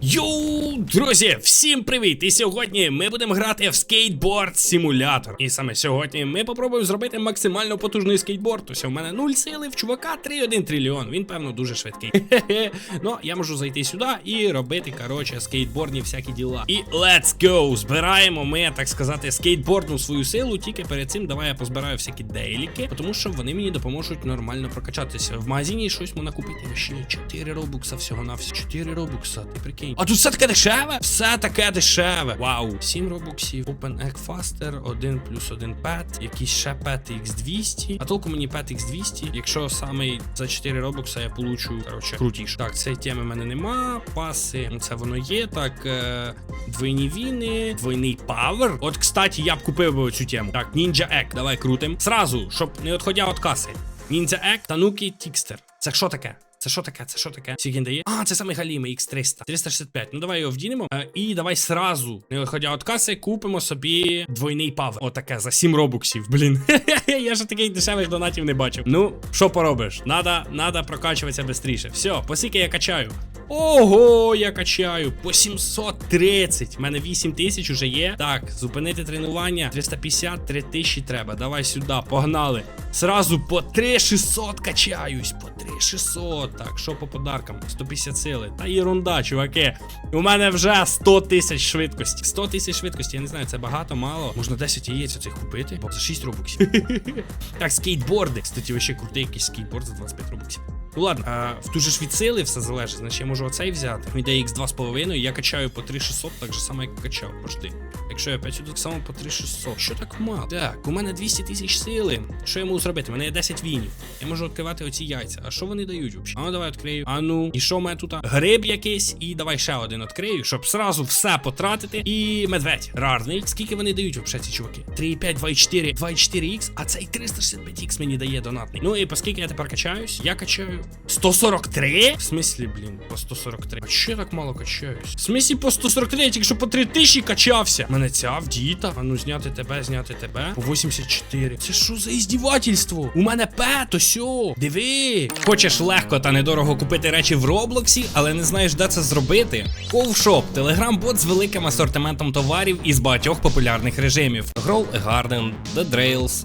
哟。Друзі, всім привіт! І сьогодні ми будемо грати в скейтборд симулятор. І саме сьогодні ми попробуємо зробити максимально потужний скейтборд. Ось у мене 0 сили, в чувака 3,1 трильйон. Він, певно, дуже швидкий. Ну, я можу зайти сюди і робити, коротше, скейтбордні всякі діла. І let's go! Збираємо ми, так сказати, скейтбордну свою силу. Тільки перед цим давай я позбираю всякі дейліки, тому що вони мені допоможуть нормально прокачатися. В магазині щось можна купити ще 4 робукса всього на всі 4 робукса. Ти прикинь. А тут все таке дешеве? Все таке дешеве. Вау. 7 робуксів. Open Egg Faster, 1 плюс 1 пет, якийсь ще пет X200. А толку мені пет X200, якщо саме за 4 робукса я получу, коротше, крутіше. Так, цієї теми в мене нема. Паси, ну, це воно є. Так, е, двойні війни, двойний павер. От, кстати, я б купив би оцю тему. Так, Ninja Egg, давай крутим. Сразу, щоб не відходя від каси. Ninja Egg, Тануки, Тікстер. Це що таке? Це що таке? Це що таке? Скільки дає? А, це саме Галіми X300. 365. Ну давай його вдінемо. Е, і давай сразу, не виходя від каси, купимо собі двойний павер. Отаке за 7 робуксів. Блін. Я ж таких дешевих донатів не бачив. Ну, що поробиш? Надо, надо прокачуватися швидше. Все, посіки я качаю. Ого, я качаю по 730. У мене 8 тисяч уже є. Так, зупинити тренування. 350, 3000 треба. Давай сюди, погнали. Сразу по 3600 качаюсь. По 3600. Так, що по подаркам? 150 сили. Та єрунда, чуваки. У мене вже 100 тисяч швидкості. 100 тисяч швидкості, я не знаю, це багато, мало. Можна 10 яєць оцих купити. Бо за 6 робоксів. так, скейтборди. Кстати, ще крутий якийсь скейтборд за 25 робоксів. Ну ладно, а, в ту же ж від сили все залежить, значить я можу оцей взяти. Він дає x2,5, я качаю по 3600, так же само, як качав. Пожди. Якщо я опять сюди так само по 3600. Що так мало? Так, у мене 200 тисяч сили. Що я можу зробити? У мене є 10 вінів. Я можу відкривати оці яйця. А що вони дають взагалі? А ну давай відкрию. А ну, і що в мене тут? Гриб якийсь, і давай ще один відкрию, щоб сразу все потратити. І медведь. Рарний. Скільки вони дають взагалі ці чуваки? 3,5, 2,4, 2,4х, а цей 365х мені дає донатний. Ну і оскільки я тепер качаюсь, я качаю 143? В смислі, блін, по 143. А що я так мало качаюсь? В смислі по 143, я тільки що по 3000 качався. Мене ця вдіта. А ну зняти тебе, зняти тебе. По 84. Це що за іздівательство? У мене пет, осьо. Диви. Хочеш легко та недорого купити речі в Роблоксі, але не знаєш, де це зробити? Ковшоп телеграм-бот з великим асортиментом товарів із багатьох популярних режимів: Grow a Garden, The Drails,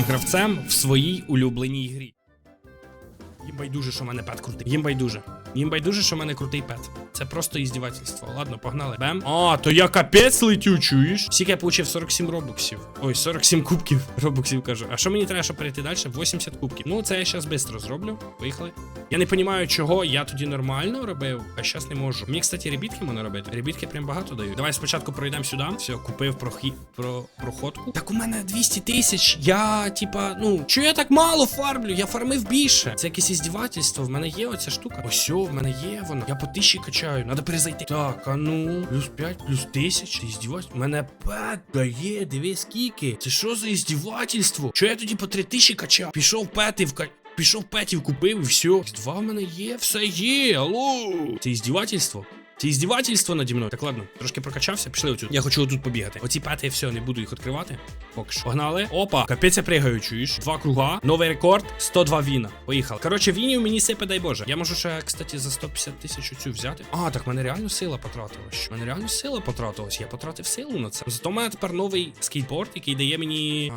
гравцем в своїй улюбленій грі. Байдуже, що в мене пет крутий. Їм байдуже. Їм байдуже, що в мене крутий пет. Це просто іздівательство. Ладно, погнали. Бем. А, то я капець летю, чуєш? Скільки я получив 47 робоксів. Ой, 47 кубків. Робоксів кажу. А що мені треба, щоб перейти далі? 80 кубків. Ну, це я зараз швидко зроблю. Поїхали. Я не розумію, чого я тоді нормально робив, а зараз не можу. Мені, кстати, ребітки можна робити. Ребітки прям багато дають. Давай спочатку пройдемо сюди. Все, купив прохід про проходку. Так у мене 200 тисяч. Я, типа, ну, чого я так мало фармлю? Я фармив більше. Це якесь іздівательство. В мене є оця штука. Ось, в мене є воно. Я по тисячі качаю. Надо перезайти. Так, а ну, плюс 5, плюс 1000. Ти іздівательство? У мене пет дає, диви скільки. Це що за іздівательство? Що я тоді по 3000 качав? Пішов пети в Пішов петів, купив і все. Два в мене є, все є. Алло. Це іздівательство. Це іздівательство наді мною. Так ладно, трошки прокачався, пішли отсюди. Я хочу отут побігати. Оці пети, все, не буду їх відкривати. Поки що. Погнали. Опа, капець я пригаю, чуєш. Два круга. Новий рекорд. 102 віна. Поїхали. Коротше, вінів мені сипе, дай Боже. Я можу ще, кстати, за 150 тисяч оцю взяти. А, так мене реально сила потратилась. Мене реально сила потратилась. Я потратив силу на це. Зато в мене тепер новий скейтборд, який дає мені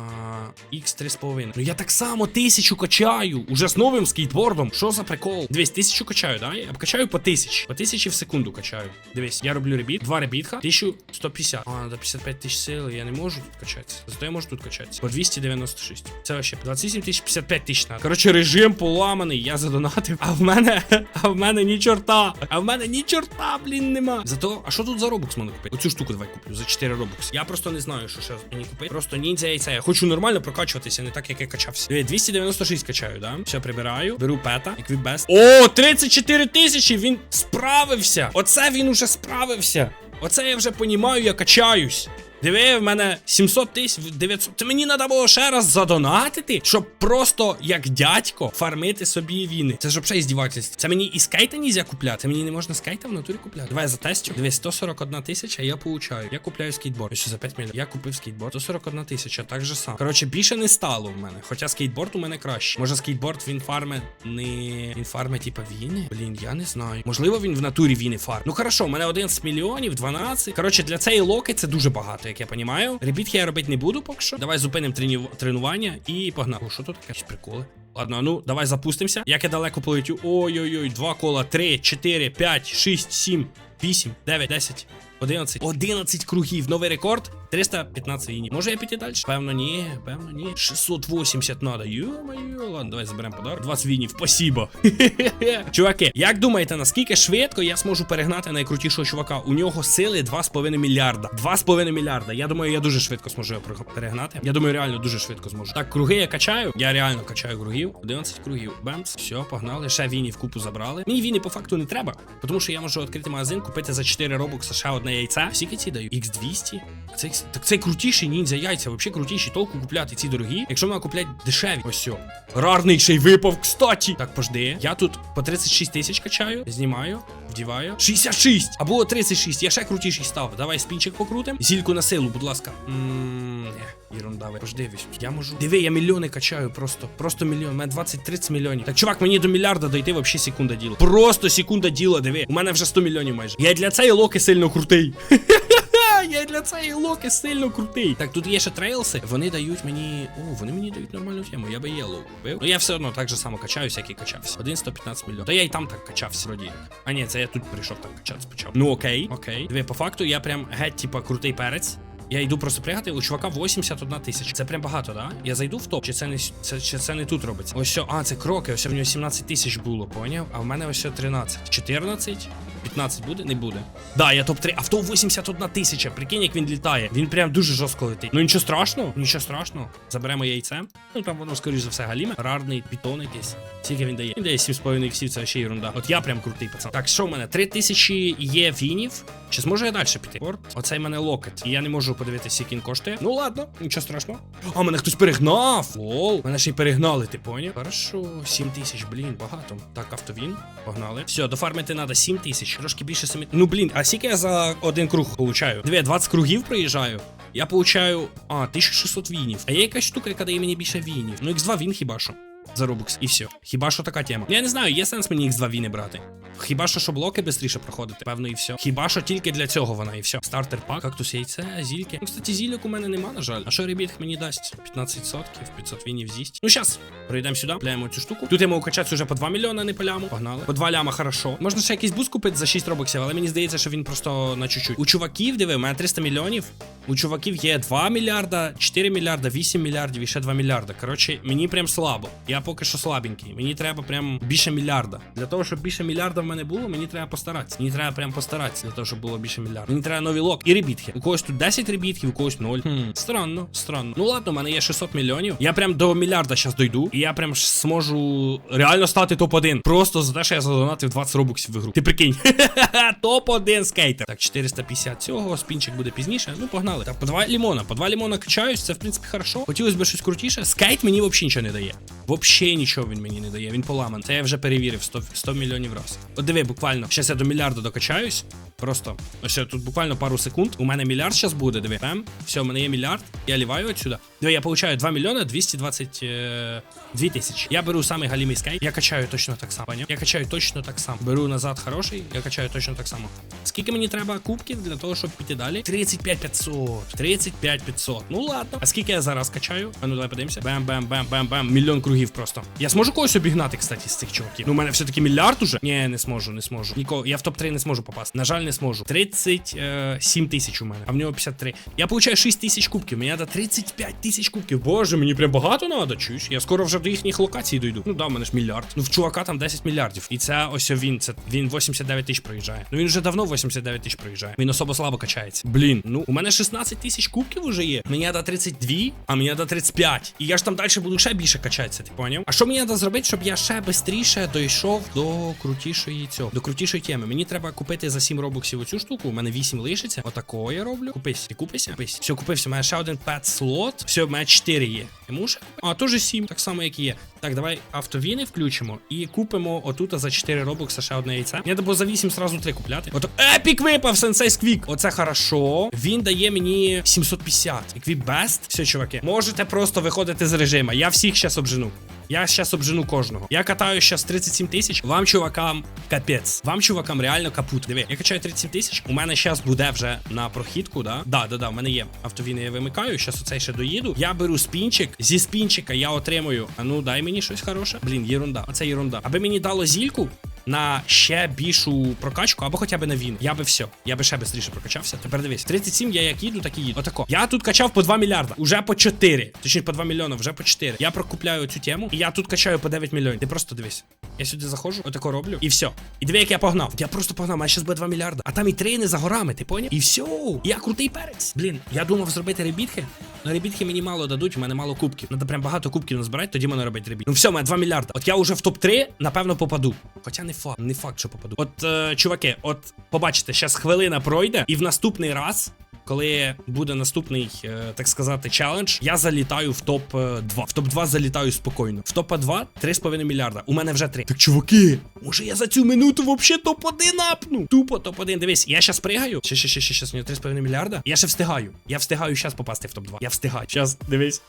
X3,5. Ну я так само тисячу качаю. Уже з новим скейтбордом. Що за прикол? Дивись, тисячу качаю, да? Я качаю по тисячі. По тисячі в секунду качаю. Дивись, я роблю ребіт. Два ребітха. 1150. А, до 55 тисяч сили. Я не можу тут качатися. Зато я можу тут качатися. По 296. Це вообще 27 тисяч 55 тисяч надо. Коротше, режим поламаний. Я задонатив. А в мене. А в мене ні чорта. А в мене ні чорта, блін, нема. Зато, а що тут за робокс можна купити? Оцю штуку давай куплю за 4 робокс. Я просто не знаю, що ще мені купити. Просто ніндзя яйця. Я хочу нормально прокачуватися, не так, як я качався. Диви, 296 качаю, да? Все прибираю. Беру пета. Еквібест. О, 34 тисячі! Він справився! Оце Він уже справився. Оце я вже понімаю, я качаюсь. Диви, в мене 700 тисяч 900. Це мені треба було ще раз задонатити, щоб просто як дядько фармити собі війни. Це ж взагалі здівательство. Це мені і скейта нельзя купляти. Це мені не можна скейта в натурі купляти. Давай я затестю. Диви, 141 тисяча я получаю. Я купляю скейтборд. Що за 5 мільйонів. Я купив скейтборд. 141 тисяча, так же сам. Коротше, більше не стало в мене. Хоча скейтборд у мене краще. Може скейтборд він фарме не. Він фарме, типа війни? Блін, я не знаю. Можливо, він в натурі війни фарм. Ну хорошо, у мене 11 мільйонів, 12. Коротше, для цієї локи це дуже багато, як я понімаю. Ребітки я робити не буду поки що. Давай зупинимо тренування і погнали. Що тут таке? Приколи. Ладно, ну давай запустимося. Як я далеко полетю? Ой-ой-ой, два кола, три, чотири, п'ять, шість, сім, вісім, дев'ять, десять. 11. 11 кругів. Новий рекорд. 315 війні. Може я піти далі? Певно, ні, певно, ні. 680 надо. Йо-моє, ладно, давай заберемо подарок. 20 війнів, спасибо. Чуваки, як думаєте, наскільки швидко я зможу перегнати найкрутішого чувака? У нього сили 2,5 мільярда. 2,5 мільярда. Я думаю, я дуже швидко зможу його перегнати. Я думаю, реально дуже швидко зможу. Так, круги я качаю. Я реально качаю кругів. 11 кругів. Бемс. Все, погнали. Ще війні в купу забрали. Мені війни по факту не треба, тому що я можу відкрити магазин, купити за 4 робокса ще одне яйце. Скільки ці даю? X200? Це, так це крутіші ніндзя яйця, взагалі крутіші. Толку купляти ці дорогі. Якщо можна купляти дешеві. Ось. Рарний ще й випав, кстати. Так, пожди. Я тут по 36 тисяч качаю, знімаю. Вдіваю. 66! Або 36. Я ще крутіший став. Давай спінчик покрутим. Зільку на силу, будь ласка. Ммм, не, ерунда. ви. дивись. Я можу. Диви, я мільйони качаю просто. Просто мільйон. У мене 20-30 мільйонів. Так, чувак, мені до мільярда дойти взагалі секунда діла. Просто секунда діла, диви. У мене вже 100 мільйонів майже. Я для цієї локи сильно крутий. Я для цієї локи сильно крутий. Так, тут є ще трейлси. Вони дають мені. О, вони мені дають нормальну тему. Я би єлоу купив. Ну я все одно так же само качаюся, як і качався. Один 115 мільйонів. Та я й там так качався, вроді. А ні, це я тут прийшов так качатися почав. Ну окей, окей. Диви, по факту я прям геть, типа, крутий перець. Я йду просто пригати, у чувака 81 тисяча. Це прям багато, да? Я зайду в топ, чи це не це, чи це не тут робиться? Ось все, а, це кроки, ось в нього 17 тисяч було, поняв? А в мене ось все 13. 14, 15 буде? Не буде. Да, я топ-3. А в топ 81 тисяча. Прикинь, як він літає. Він прям дуже жорстко летить. Ну нічого страшного, нічого страшного. Заберемо яйце. Ну там воно, скоріш за все, галіме. Рарний пітон якийсь. Скільки він дає? Він дає 7,5 іксів, це ще ерунда. От я прям крутий пацан. Так, що в мене? 3 тисячі є вінів. Чи зможу я далі піти? Порт. Оцей мене локет. І я не можу подивитися, скільки він коштує. Ну ладно, нічого страшного. А мене хтось перегнав. Лол. Мене ще й перегнали, ти поняв? Хорошо, 7 тисяч, блін, багато. Так, автовін. Погнали. Все, дофармити треба 7 тисяч. Трошки більше 7. Ну блін, а скільки я за один круг получаю? Дві, 20 кругів проїжджаю. Я получаю. А, 1600 вінів. А є якась штука, яка дає мені більше вінів. Ну, X2 він хіба що. За Robux, і все. Хіба що така тема. Я не знаю, є сенс мені X2 віни брати. Хіба що, щоб блоки швидше проходити, певно, і все. Хіба що тільки для цього вона і все. Стартер пак, кактус яйце, зільки. Ну, кстати, зілік у мене нема, на жаль. А що ребіт мені дасть? 15 500 вінів з'їсть. Ну, щас, пройдемо сюди, пляємо цю штуку. Тут я можу качатися вже по 2 мільйони, не по. Погнали. По 2 ляма хорошо. Можна ще якийсь буст купити за 6 робоксів, але мені здається, що він просто на чуть-чуть. У чуваків, диви, у мене 300 мільйонів. У чуваків є 2 мільярда, 4 мільярда, 8 мільярдів і ще 2 мільярда. Коротше, мені прям слабо. Я поки що слабенький. Мені треба прям більше мільярда. Для того, щоб більше мільярда в мене було, мені треба постаратися. Мені треба прям постаратися для того, щоб було більше мільярда. Мені треба нові лок і ребітки. У когось тут 10 ребітків, у когось 0. Хм, странно, странно. Ну ладно, у мене є 600 мільйонів. Я прям до мільярда зараз дойду. І я прям зможу реально стати топ-1. Просто за те, що я задонатив 20 робоксів в ігру. Ти прикинь. Топ-1 скейтер. Так, 450 цього, спінчик буде пізніше. Ну, погнали. Так, по два лімона. По два лімона качаюсь, це в принципі хорошо. Хотілося б щось крутіше. Скейт мені взагалі нічого не дає. Взагалі нічого він мені не дає. Він поламан. Це я вже перевірив 100, 100 мільйонів раз. От диви, буквально. Щас я до мільярда докачаюсь. Просто ось тут буквально пару секунд. У мене мільярд зараз буде. Диви. Пем. Все, у мене є мільярд. Я ліваю отсюда. Диви, я получаю 2 мільйона 222 тисячі. Я беру самий галімий скейт. Я качаю точно так само. Я качаю точно так само. Беру назад хороший, я качаю точно так само. Скільки мені треба кубків для того, щоб піти далі? 35 500. 35 500. Ну ладно. А скільки я зараз качаю? А ну давай подивимося. Бем, бем, бем, бем, бем. Мільйон кругів просто. Я зможу когось обігнати, кстати, з цих чуваків. Ну, у мене все-таки мільярд уже. Ні, не зможу, не зможу. Нікого. Я в топ-3 не зможу попасти. На жаль, не зможу. 37 тисяч у мене, а в нього 53. Я получаю 6 тисяч кубків. Мені треба 35 тисяч кубків. Боже, мені прям багато треба, чуєш? Я скоро вже до їхніх локацій дойду. Ну да, в мене ж мільярд. Ну в чувака там 10 мільярдів. І це ось він. Це він 89 тисяч проїжджає. Ну він вже давно 89 тисяч проїжджає. Він особо слабо качається. Блін, ну у мене 16 тисяч кубків уже є. Мені треба 32, а мені треба 35. І я ж там далі буду ще більше качатися, ти поняв? А що мені треба зробити, щоб я ще швидше дійшов до крутішої цього, до крутішої теми? Мені треба купити за 7 робоксів робоксів оцю штуку, у мене 8 лишиться. Отакого я роблю. Купись, ти купися. Купись. Все, купився. У мене ще один пет слот. Все, у мене 4 є. Ще? А, теж 7, так само, як і є. Так, давай автовіни включимо і купимо отут за 4 робокса ще одне яйце. Я бо за 8 сразу 3 купляти. Ото епік випав, сенсей сквік. Оце хорошо. Він дає мені 750. Еквіп бест. Все, чуваки, можете просто виходити з режиму. Я всіх щас обжену. Я щас обжену кожного. Я катаю щас 37 тисяч. Вам, чувакам, капець. Вам, чувакам, реально капут. Диви, я качаю 37 тисяч. У мене зараз буде вже на прохідку, да? Да, да, да, у мене є автовіни, я вимикаю. Зараз оцей ще доїду. Я беру спінчик. Зі спінчика я отримую. А ну дай мені щось хороше. Блін, єрунда. Оце єрунда. Аби мені дало зільку. На ще більшу прокачку, або хоча б на він. Я би все. Я би ще швидше прокачався. Тепер дивись, 37 я як їду, так і їду. Отако. Я тут качав по 2 мільярда. Уже по 4. Точніше, по 2 мільйони, вже по 4. Я прокупляю цю тему, і я тут качаю по 9 мільйонів. Ти просто дивись. Я сюди заходжу, отако роблю, і все. І диви, як я погнав. Я просто погнав, мене зараз буде 2 мільярда. А там і трейни за горами, ти поняв? І все. Я крутий перець. Блін, я думав зробити ребітки. Ну, ребітки мені мало дадуть, у мене мало кубків. Надо прям багато кубків назбирати, тоді мене робити ребіт. Ну все, у мене 2 мільярда. От я вже в топ-3, напевно, попаду. Хоча не факт, не факт, що попаду. От, е, чуваки, от побачите, зараз хвилина пройде, і в наступний раз. Коли буде наступний, е, так сказати, челендж, я залітаю в топ 2. В топ 2 залітаю спокійно. В топ 2 3,5 мільярда. У мене вже 3. Так, чуваки, може я за цю минуту вообще топ 1 апну? Тупо топ 1 Дивись, я щас пригаю. Ще, ще, ще, ще, нього 3,5 мільярда. Я ще встигаю. Я встигаю щас попасти в топ 2. Я встигаю. Щас, дивись.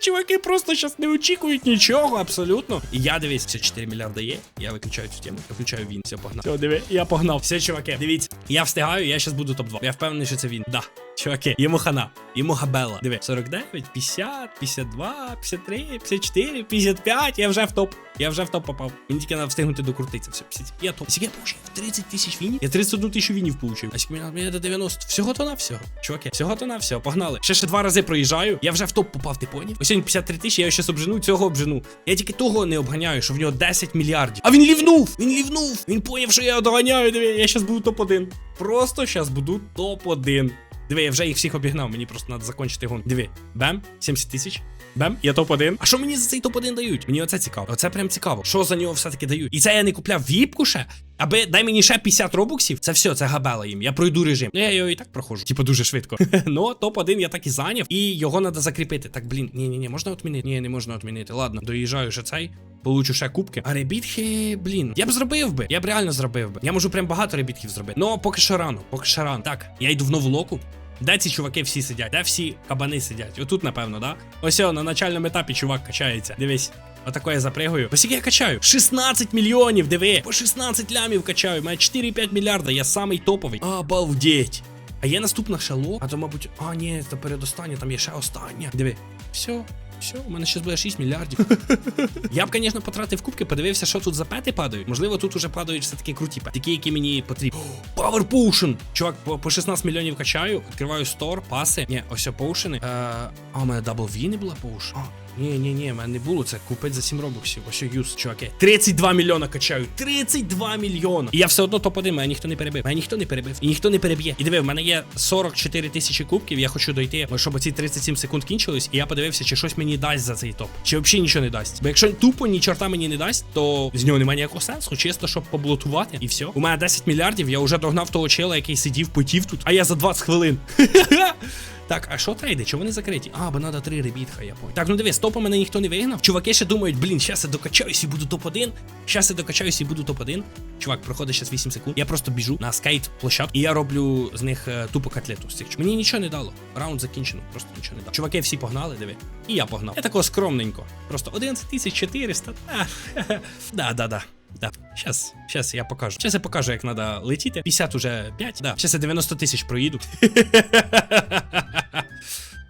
Чуваки просто щас не очікують нічого, абсолютно. І я дивіться, все 4 мільярда є. Я виключаю цю тему. Виключаю він. Все, погнав. Все, диви, я погнав. Все, чуваки, дивіться. Я встигаю, я щас буду топ 2. Я впевнений, що це він. Да. Чуваки, йому хана, йому габела. Диви, 49, 50, 52, 53, 54, 55. Я вже в топ. Я вже в топ попав. Мені тільки треба встигнути докрутитися. Все, 50. Я топ. Скільки я получив? 30 тисяч вінів? Я 31 тисячу вінів получив. А скільки мені до 90. Всього то на всього. Чуваки, всього то на всього. Погнали. Ще ще два рази проїжджаю. Я вже в топ попав, ти поняв? Ось сьогодні 53 тисячі, я його щас обжену, цього обжену. Я тільки того не обганяю, що в нього 10 мільярдів. А він лівнув! Він лівнув! Він поняв, що я доганяю. Диви, я щас буду топ-1. Просто щас буду топ-1. Диви, я вже їх всіх обігнав, мені просто треба закончити гонку. Диви, бем, 70 тисяч. Бем, я топ-1. А що мені за цей топ-1 дають? Мені оце цікаво. Оце прям цікаво. Що за нього все-таки дають? І це я не купляв віпку ще. Аби дай мені ще 50 робоксів, це все, це габела їм. Я пройду режим. Ну я його і так проходжу. Типу дуже швидко. ну, топ-1 я так і зайняв, і його треба закріпити. Так, блін, ні, ні, ні, можна відмінити? Ні, не можна відмінити. Ладно, доїжджаю ще цей. Получу ще кубки. А ребітки, блін. Я б зробив би. Я б реально зробив би. Я можу прям багато ребітків зробити. Ну, поки що рано, поки що рано. Так, я йду в нову локу. Де ці чуваки всі сидять? Де всі кабани сидять? Отут, напевно, да? Ось на начальному етапі чувак качається. Дивись. Отако я запригую. Ось я качаю? 16 мільйонів, диви. По 16 лямів качаю. Мене 4,5 мільярда. Я самий топовий. Обалдеть. А є наступна шало? А то, мабуть, а, ні, це передостання, там є ще остання. Диви. Все. Все, у мене ще буде 6 мільярдів. Я б, звісно, потратив кубки, подивився, що тут за пети падають. Можливо, тут уже падають все таки круті пети. Такі, які мені потрібні. Power Potion! Чувак, по, по 16 мільйонів качаю, відкриваю стор, паси. Ні, ось поушени. Е, а, у мене дабл V не була поушен. Ні, ні, ні, в мене не було це. Купить за 7 робоксів. Ось юз, чуваки. 32 мільйона качаю. 32 мільйона. І я все одно топ-1, мене ніхто не перебив. Мене ніхто не перебив. І ніхто не переб'є. І диви, в мене є 44 тисячі кубків. Я хочу дойти, щоб ці 37 секунд кінчились. І я подивився, чи щось мені дасть за цей топ. Чи взагалі нічого не дасть. Бо якщо тупо ні чорта мені не дасть, то з нього немає ніякого сенсу. Чисто, щоб поблотувати. І все. У мене 10 мільярдів, я вже догнав того чела, який сидів, потів тут. А я за 20 хвилин. Так, а що трейди? Чого вони закриті? А, бо треба три ребітха, я понял. Так, ну диви, стопа мене ніхто не вигнав. Чуваки ще думають, блін, щас я докачаюсь і буду топ-1. Щас я докачаюсь і буду топ-1. Чувак, проходить щас 8 секунд. Я просто біжу на скейт площадку і я роблю з них е, тупо котлету з цих. Мені нічого не дало. Раунд закінчено, просто нічого не дало. Чуваки всі погнали, диви. І я погнав. Я такого скромненько. Просто 11 400. Да, да, да. Да, щас, щас я покажу. Щас я покажу, як треба летіти. 50 уже 5, да. Щас я 90 тисяч проїду.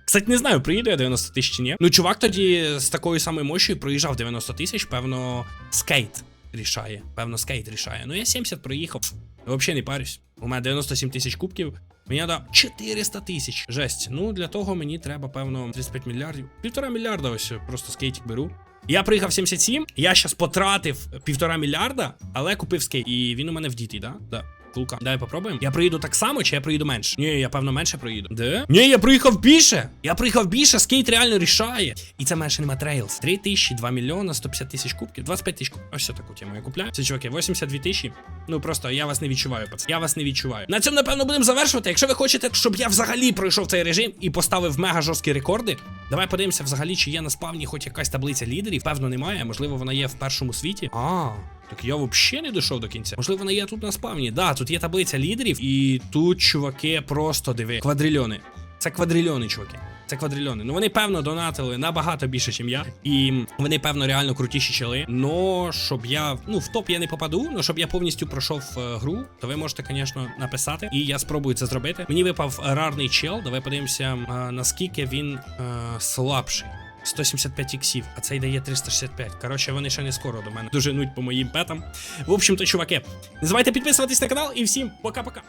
Кстати, не знаю, приїду я 90 тисяч чи ні. Ну, чувак тоді з такою самою мощою проїжджав 90 тисяч, певно, скейт рішає. Певно, скейт рішає. Ну, я 70 проїхав. Взагалі не парюсь. У мене 97 тисяч кубків. Мені треба 400 тисяч. Жесть. Ну, для того мені треба, певно, 35 мільярдів. Півтора мільярда ось просто скейтик беру. Я приїхав 77, я щас потратив півтора мільярда, але купив скейт. І він у мене вдітий, да? Да. Кулка. Давай попробуємо. Я проїду так само, чи я проїду менше? Ні, я певно менше проїду. Де? Ні, я проїхав більше. Я проїхав більше, скейт реально рішає. І це менше нема трейлс. 3 тисячі, 2 мільйона, 150 тисяч кубків, 25 тисяч кубків. Ось таку тему я купляю. Це чуваки, 82 тисячі. Ну просто я вас не відчуваю, пацан. Я вас не відчуваю. На цьому, напевно, будемо завершувати. Якщо ви хочете, щоб я взагалі пройшов цей режим і поставив мега жорсткі рекорди, давай подивимося взагалі, чи є на спавні хоч якась таблиця лідерів. Певно, немає. Можливо, вона є в першому світі. А. Так я взагалі не дійшов до кінця. Можливо, вона є тут на спавні. Да, тут є таблиця лідерів, і тут чуваки просто диви. Квадрильйони. Це квадрильйони, чуваки. Це квадрильйони. Ну вони певно донатили набагато більше, ніж я. І вони, певно, реально крутіші чели. Но щоб я. Ну, в топ я не попаду, но щоб я повністю пройшов е, гру, то ви можете, звісно, написати. І я спробую це зробити. Мені випав рарний чел. Давай подивимося, е, наскільки він е, слабший. 175 іксів, а цей дає 365. Коротше, вони ще не скоро до мене доженуть по моїм петам. В общем-то, чуваки, не забувайте підписуватись на канал і всім пока-пока.